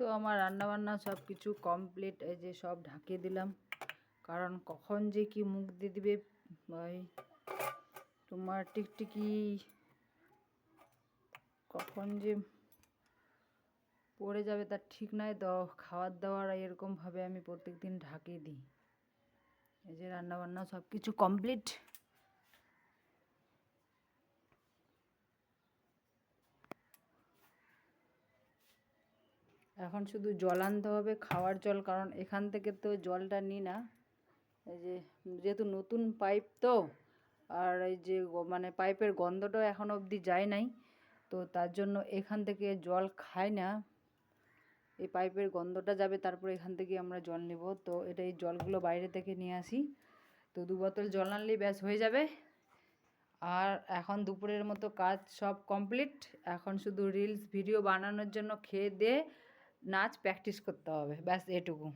তো আমার রান্নাবান্না সব কিছু কমপ্লিট এই যে সব ঢাকিয়ে দিলাম। কারণ কখন যে কি মুখ দিয়ে দিবে, ভাই, তোমার টিকটিকি কখন যে পড়ে যাবে তার ঠিক নাই। তো খাবার দাবার এরকমভাবে আমি প্রত্যেক দিন ঢাকিয়ে দিই। এই যে রান্নাবান্না সব কিছু কমপ্লিট এখন শুধু জল আনতে হবে, খাওয়ার জল, কারণ এখান থেকে তো জলটা নিই না। এই যে যেহেতু নতুন পাইপ তো, আর এই যে মানে পাইপের গন্ধটাও এখনও অবধি যায় নাই, তো তার জন্য এখান থেকে জল খায় না। এই পাইপের গন্ধটা যাবে, তারপরে এখান থেকে আমরা জল নেব। তো এটা এই জলগুলো বাইরে থেকে নিয়ে আসি। তো দু বোতল জল আনলেই ব্যাস হয়ে যাবে। আর এখন দুপুরের মতো কাজ সব কমপ্লিট। এখন শুধু রিলস, ভিডিও বানানোর জন্য খেয়ে দিয়ে নাচ প্র্যাকটিস করতে হবে ব্যাস এটুকু